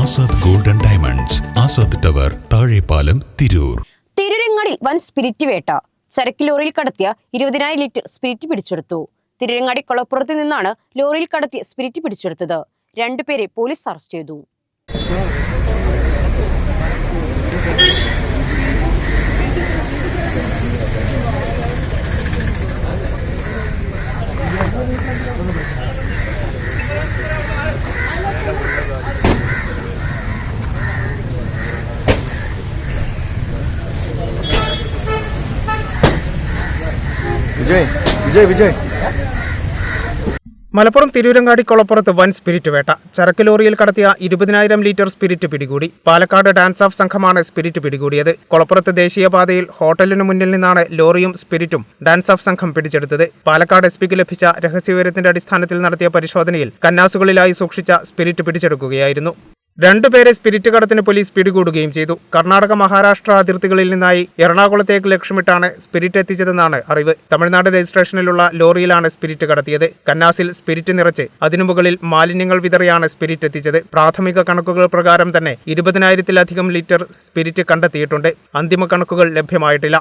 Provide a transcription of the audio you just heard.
Azad golden diamonds Azad tower Thazhepalam Tirur. തിരുരങ്ങാടിൽ വൻ spirit വേട്ട. ചരക്ക് ലോറിയിൽ കടത്തിയ ഇരുപതിനായിരം ലിറ്റർ സ്പിരിറ്റ് പിടിച്ചെടുത്തു. തിരുരങ്ങാടി കൊളപ്പുറത്ത് നിന്നാണ് ലോറിയിൽ കടത്തിയ സ്പിരിറ്റ് പിടിച്ചെടുത്തത്. രണ്ടുപേരെ പോലീസ് അറസ്റ്റ് ചെയ്തു. വിജയ് വിജയ് വിജയ്. മലപ്പുറം തിരൂരങ്ങാടി കൊളപ്പുറത്ത് വൻ സ്പിരിറ്റ് വേട്ട. ചരക്ക് ലോറിയിൽ കടത്തിയ ഇരുപതിനായിരം ലിറ്റർ സ്പിരിറ്റ് പിടികൂടി. പാലക്കാട് ഡാൻസ് ഓഫ് സംഘമാണ് സ്പിരിറ്റ് പിടികൂടിയത്. കൊളപ്പുറത്ത് ദേശീയപാതയിൽ ഹോട്ടലിനു മുന്നിൽ നിന്നാണ് ലോറിയും സ്പിരിറ്റും ഡാൻസ് ഓഫ് സംഘം പിടിച്ചെടുത്തത്. പാലക്കാട് എസ് പിക്ക് ലഭിച്ച രഹസ്യവിവരത്തിന്റെ അടിസ്ഥാനത്തിൽ നടത്തിയ പരിശോധനയിൽ കന്നാസുകളിലായി സൂക്ഷിച്ച സ്പിരിറ്റ് പിടിച്ചെടുക്കുകയായിരുന്നു. രണ്ടുപേരെ സ്പിരിറ്റ് കടത്തിന് പോലീസ് പിടികൂടുകയും ചെയ്തു. കർണാടക മഹാരാഷ്ട്ര അതിർത്തികളിൽ നിന്നായി എറണാകുളത്തേക്ക് ലക്ഷ്യമിട്ടാണ് സ്പിരിറ്റ് എത്തിച്ചതെന്നാണ് അറിവ്. തമിഴ്നാട് രജിസ്ട്രേഷനിലുള്ള ലോറിയിലാണ് സ്പിരിറ്റ് കടത്തിയത്. കന്നാസിൽ സ്പിരിറ്റ് നിറച്ച് അതിനു മുകളിൽ മാലിന്യങ്ങൾ വിതറിയാണ് സ്പിരിറ്റ് എത്തിച്ചത്. പ്രാഥമിക കണക്കുകൾ പ്രകാരം തന്നെ ഇരുപതിനായിരത്തിലധികം ലിറ്റർ സ്പിരിറ്റ് കണ്ടെത്തിയിട്ടുണ്ട്. അന്തിമ കണക്കുകൾ ലഭ്യമായിട്ടില്ല.